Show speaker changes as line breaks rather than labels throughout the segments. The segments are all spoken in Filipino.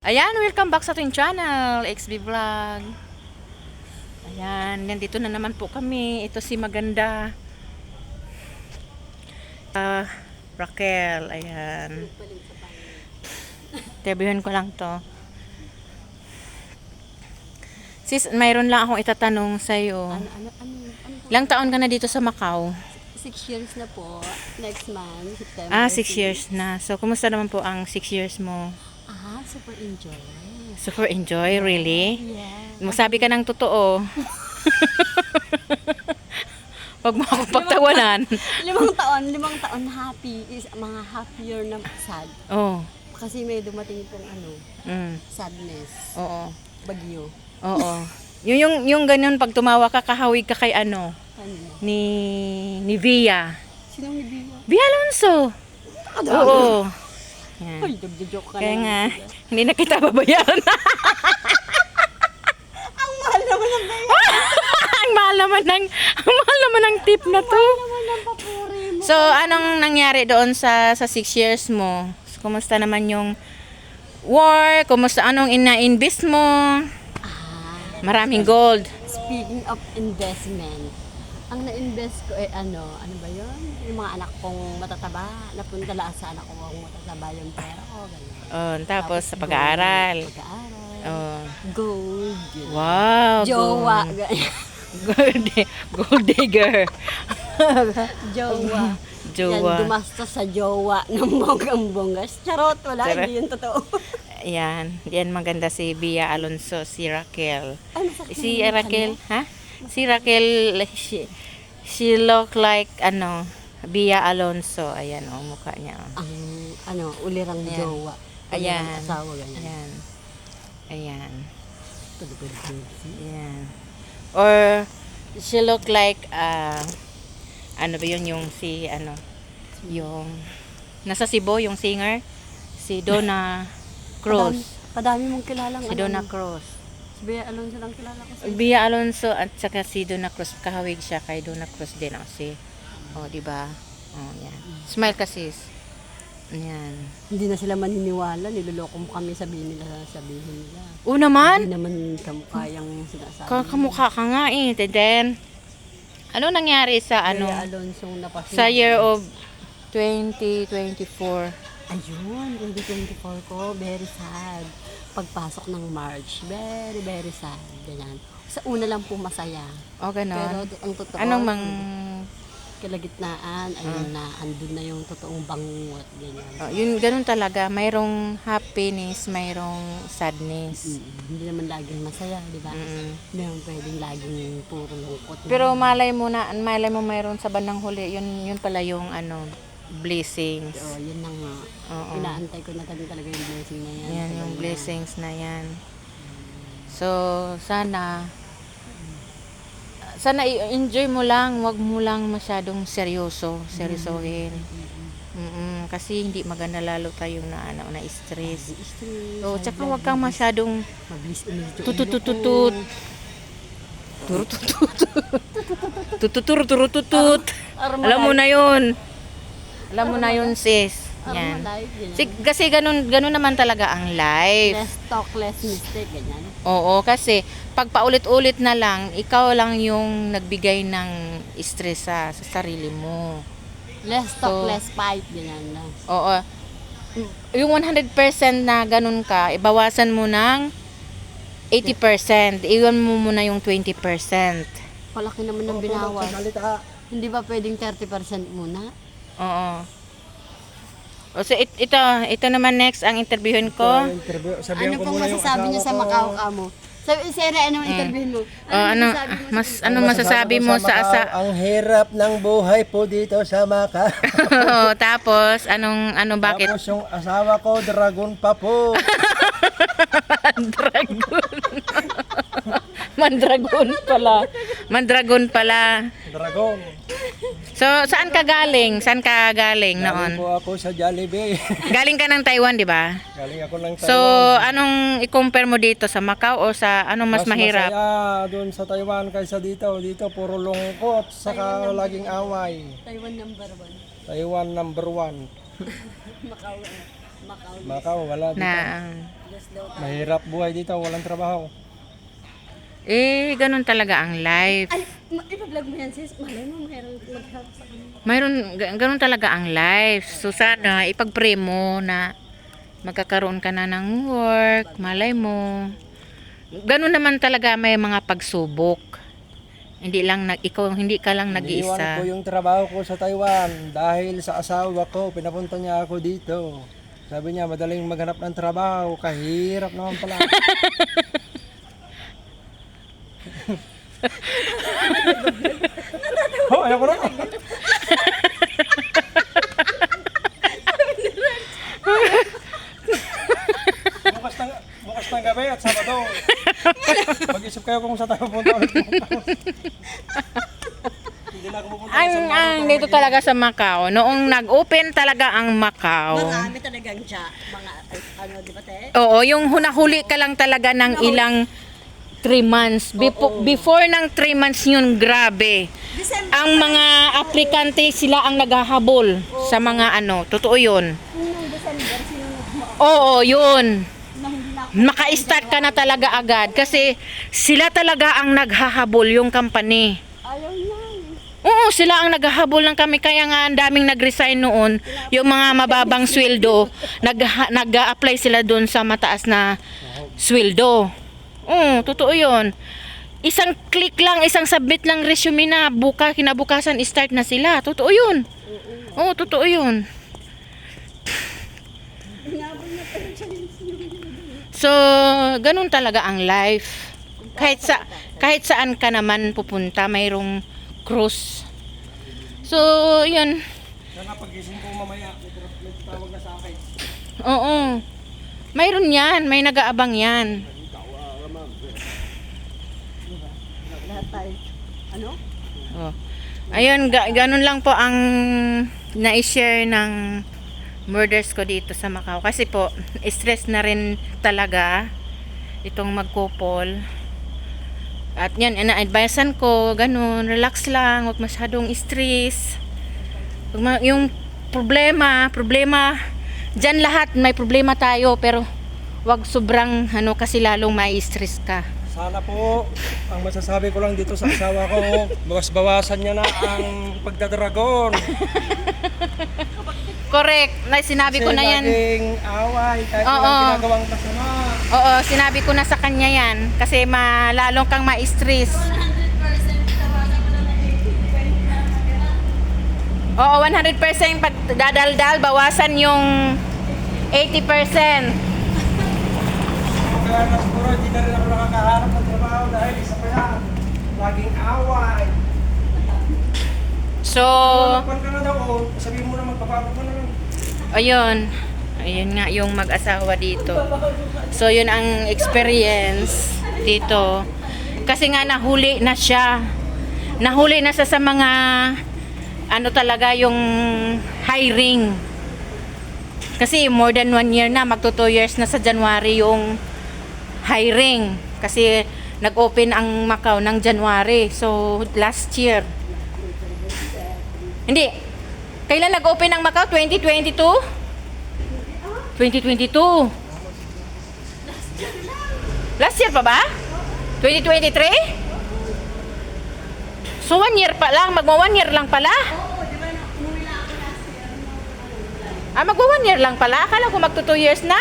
Ayan, welcome back sa ating channel, XB Vlog. Ayan, nandito na naman po kami. Ito si Maganda. Ah, Raquel, ayan. Interviewin ko lang to. Sis, mayroon lang akong itatanong sa'yo.
Ano, ano, ano, ano,
Ilang taon ka na dito sa Macau?
six years na po, next month, September.
Ah, six
6.
years na. So, kumusta naman po ang six years mo?
Ah, super enjoy.
Super enjoy, really?
Yeah.
Magsabi ka ng totoo. Huwag mo ako pagtawanan.
limang taon, limang taon happy is mga happier na sad.
Oo.
Kasi may dumating pong ano,
Mm.
sadness,
Oo.
bagyo.
Oo. Yung, yung, yung ganun, pag tumawa ka, kahawig ka kay ano,
Ano?
ni, ni Via.
Sinong ibiyo?
Via Alonso. Oo. Yan.
Ay, nagjo-joke ka
Kaya
na.
nga, hindi na kita babayaran.
Ang mahal naman ng bayan.
ang mahal naman ng, ang mahal naman ng tip na to.
naman ng papuri mo.
So, anong nangyari doon sa sa six years mo? So, kumusta naman yung work? Kumusta anong ina-invest mo?
Ah,
Maraming gold.
speaking of investment, ang na-invest ko eh ano, ano ba yun? Yung mga anak kong matataba, napunta lang sa anak kong matataba yung pera ko, ganyan.
Oh, tapos sa pag-aaral.
Gold, Pag-aaral.
Oh.
Gold. Yun.
Wow.
Jowa.
Gold,
ganyan.
gold, gold digger.
jowa.
Jowa.
Yan, dumastos sa jowa ng bonggang-bongga. Charot, wala,
Charot.
hindi yun totoo.
Yan. Yan maganda si Bia Alonso, si Raquel.
Ay, masakit
Si Raquel, ha? Si Raquel, she, she look like, ano, Bia Alonso. Ayan, oh, mukha niya. oh.
Ang, ano, ulirang
Ayan.
jowa.
Ayan.
Ulirang asawa, ganyan.
Ayan. Ayan. Ayan. Or, she look like, uh, ano ba yun, yung si, ano, yung, nasa Cebu, yung singer, si Donna Cruz.
Padami, padami mong kilalang
Si
ano,
Donna
ano.
Cruz.
Bea Alonso lang kilala ko. Si
Bia Alonso at saka si Donna Cruz, kahawig siya kay Donna Cruz din ako si, oh, di ba? Oh, yan. Smile ka sis. Yan.
Hindi na sila maniniwala, niloloko mo kami sabihin nila, sabihin nila.
Oo naman.
Hindi naman kamukha yung sinasabi.
Ka- kamukha ka nga eh. And then, ano nangyari sa ano,
Bea Alonso napasin.
sa year of 2024?
Ayun, 2024 ko, very sad. Pagpasok ng March, very, very sad. Ganyan. Sa una lang po masaya.
O,
Pero
ganon.
ang totoo,
Anong mang...
kalagitnaan, ayun
Ah.
na, andun na yung totoong bangungot. Ganyan.
Oh, yun, ganun talaga. Mayroong happiness, mayroong sadness.
Mm, Hindi naman laging masaya, di ba?
Mm.
Hindi naman pwedeng laging puro lungkot.
Pero malay mo na, malay mo mayroon sa bandang huli, yun, yun pala yung ano, blessings.
Oo, yun na nga.
Oo.
Inaantay ko na talaga talaga yung blessing na yan.
Yan yung blessings na yan. So, sana sana i-enjoy mo lang, wag mo lang masyadong seryoso, seryosohin. Mm kasi hindi maganda lalo tayong na ano, na stress.
Stress,
So,
high
tsaka wag kang masyadong tututututut.
Armalite.
Alam mo na 'yun. Alam mo na 'yun, sis. Yan. Kasi ganun, ganun naman talaga ang life.
Less talk, less mistake, ganyan.
Oo, kasi pag paulit-ulit na lang, ikaw lang yung nagbigay ng stress sa, sa sarili mo.
Less talk,
So-
less fight, ganyan lang.
Oo. Yung 100% na ganun ka, ibawasan mo ng 80%. Iwan mo muna yung 20%.
Palaki naman ng binawas. Hindi ba pwedeng 30% muna?
Oo. O so it, ito, ito naman next ang interviewin ko.
Interview, sabihan
Ano
ko
pong
muna yung
masasabi niyo sa
ko.
Macau ka mo? Sabi, Sera, anong interviewin mo?
O, ano,
masasabi mo sa-
mas, ano masasabi mo sa asa?
Ang hirap ng buhay po dito sa Macau.
Oo, tapos, anong, ano, bakit?
Tapos yung asawa ko, dragon pa po.
Mandragon. Mandragon pala. Mandragon pala.
Dragon.
So, saan ka galing? Saan ka galing
Galing
noon?
po ako sa Jollibee.
Galing ka ng Taiwan, di ba?
Galing ako ng Taiwan.
So, anong i-compare mo dito sa Macau o sa anong mas, mahirap?
masaya doon sa Taiwan kaysa dito. Dito puro lungkot, saka laging away.
Taiwan number one.
Taiwan number one.
Macau. Macau.
Macau, wala dito.
Na,
tayo.
Mahirap buhay dito, walang trabaho.
Eh, ganun talaga ang life.
Ay, ipa-vlog mo yan sis. Malay mo, mayroon mag-help sa kanya.
Mayroon, ga- ganun talaga ang life. So sana, ipag-pray mo na magkakaroon ka na ng work, malay mo. Ganun naman talaga may mga pagsubok. Hindi lang nag ikaw hindi ka lang
Iniwan ko
nag-iisa.
yung trabaho ko sa Taiwan dahil sa asawa ko, pinapunta niya ako dito. Sabi niya, madaling maghanap ng trabaho, kahirap naman pala. oh, ayoko na. bukas ng, bukas ng gabi at Sabado. Mag-isip kayo kung saan tayo pupunta
Ang, ang dito talaga sa Macau, noong nag-open talaga ang Macau.
Marami talagang siya. Mga, ano, di ba te?
Oo, yung hunahuli ka lang talaga ng ilang 3 months. Before, before ng 3 months yun, grabe.
December,
Ang mga aplikante, sila ang naghahabol sa mga ano. Totoo yun.
nung December, sinunod mo ako
Oo, yun.
na hindi na ako.
Maka-start ka na talaga agad kasi sila talaga ang naghahabol yung company.
Ayaw niya.
Oo, sila ang naghahabol ng kami kaya nga ang daming nag-resign noon. Yung mga mababang sweldo, nag nag-apply sila doon sa mataas na sweldo. Oo, totoo 'yon. Isang click lang, isang submit lang resume na buka kinabukasan start na sila. Totoo 'yun. Oo, totoo 'yun. So, ganun talaga ang life. Kahit sa kahit saan ka naman pupunta, mayroong cruise. So, 'yun.
Sana pagising ko mamaya, may tawag na sa akin.
Oo. Mayroon 'yan, may nag-aabang 'yan.
Tayo. Ano?
Oh. Ayun, ga- ganun lang po ang na-share ng murders ko dito sa Macau. Kasi po, stress na rin talaga itong magkupol. At yan, ina-advisean ko, ganun, relax lang, huwag masyadong stress. Huwag ma- yung problema, problema, dyan lahat may problema tayo, pero wag sobrang, ano, kasi lalong mai-stress ka.
Sana po, ang masasabi ko lang dito sa asawa ko, bawas-bawasan niya na ang pagdadragon.
Correct, na sinabi ko na yan.
laging away, kahit
Oo.
walang ginagawang masama.
Oo, sinabi ko na sa kanya yan. Kasi malalong kang ma-stress. Oo, 100% pag dadaldal, bawasan yung 80%.
Kaya na siguro hindi na rin ako nakakaharap ng trabaho dahil isa pa yan, laging away.
So,
Kung ka na daw, oh, sabihin mo na magpapapag mo na lang.
ayun. Ayun nga yung mag-asawa dito. So, yun ang experience dito. Kasi nga nahuli na siya. Nahuli na siya sa mga ano talaga yung hiring. Kasi more than one year na, magto two years na sa January yung hiring. Kasi nag-open ang Macau ng January. So, last year. Hindi. Kailan nag-open ang Macau? 2022? 2022. Last year pa ba? 2023? So one year pa lang, magwa one year lang pala. Ah, magwa one year lang pala. Akala ko magto two years na.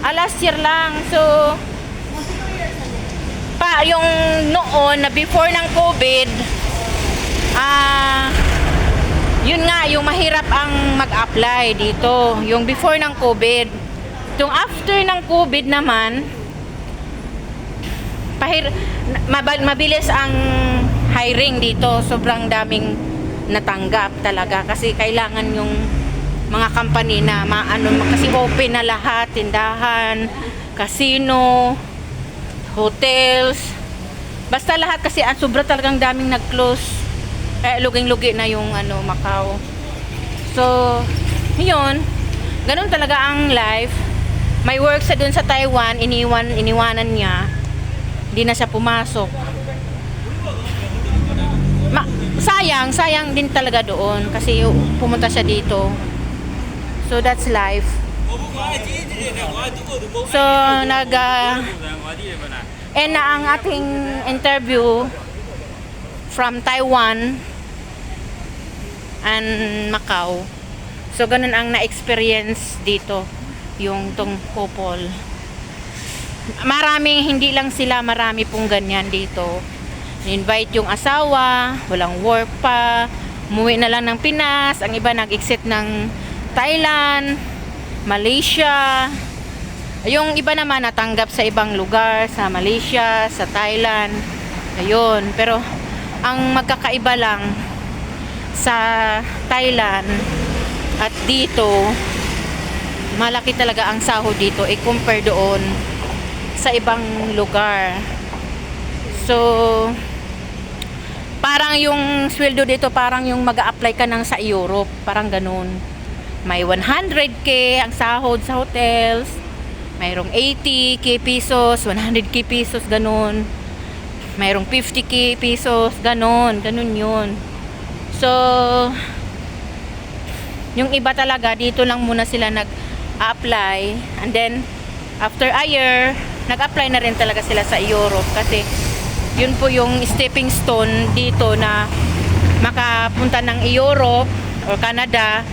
Ah, last year lang. So, pa, yung noon na before ng COVID, ah, yun nga, yung mahirap ang mag-apply dito. Yung before ng COVID. Yung after ng COVID naman, pahir mabilis ang hiring dito. Sobrang daming natanggap talaga kasi kailangan yung mga company na maano kasi open na lahat, tindahan, casino, hotels. Basta lahat kasi ang sobra talagang daming nag-close. Kaya luging-lugi na yung ano Macau. So, yun. Ganun talaga ang life. May work sa dun sa Taiwan, iniwan, iniwanan niya. Hindi na siya pumasok. Ma sayang, sayang din talaga doon kasi pumunta siya dito. So that's life. So, nag ah, end na ang ating interview from Taiwan and Macau. So, ganun ang na-experience dito, yung tong couple. Maraming, hindi lang sila, marami pong ganyan dito. Invite yung asawa, walang work pa, umuwi na lang ng Pinas, ang iba nag-exit ng Thailand, Malaysia, yung iba naman natanggap sa ibang lugar, sa Malaysia, sa Thailand. Ayun, pero ang magkakaiba lang sa Thailand at dito, malaki talaga ang sahod dito i-compare doon sa ibang lugar. So, parang yung sweldo dito, parang yung mag apply ka ng sa Europe, parang ganun. May 100k ang sahod sa hotels, mayroong 80k pesos, 100k pesos, ganun. Mayroong 50k pesos, ganun, ganun yun. So, yung iba talaga, dito lang muna sila nag-apply. And then, after a year, nag-apply na rin talaga sila sa Europe. Kasi, yun po yung stepping stone dito na makapunta ng Europe or Canada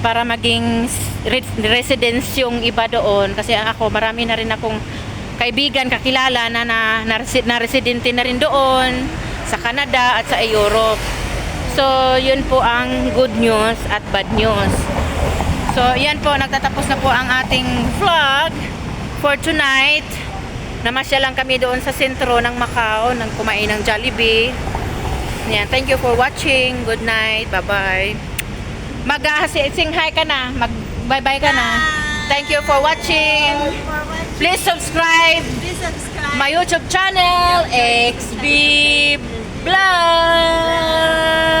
para maging re- residence yung iba doon. Kasi ako, marami na rin akong kaibigan, kakilala na na, na, na residente na rin doon sa Canada at sa Europe. So, yun po ang good news at bad news. So, yan po, nagtatapos na po ang ating vlog for tonight. Namasya lang kami doon sa sentro ng Macau, nang kumain ng Jollibee. Yan, thank you for watching. Good night. Bye-bye mag-singhay ka na, mag-bye-bye ka na. Thank you for watching.
Please subscribe
my YouTube channel, XB Vlog.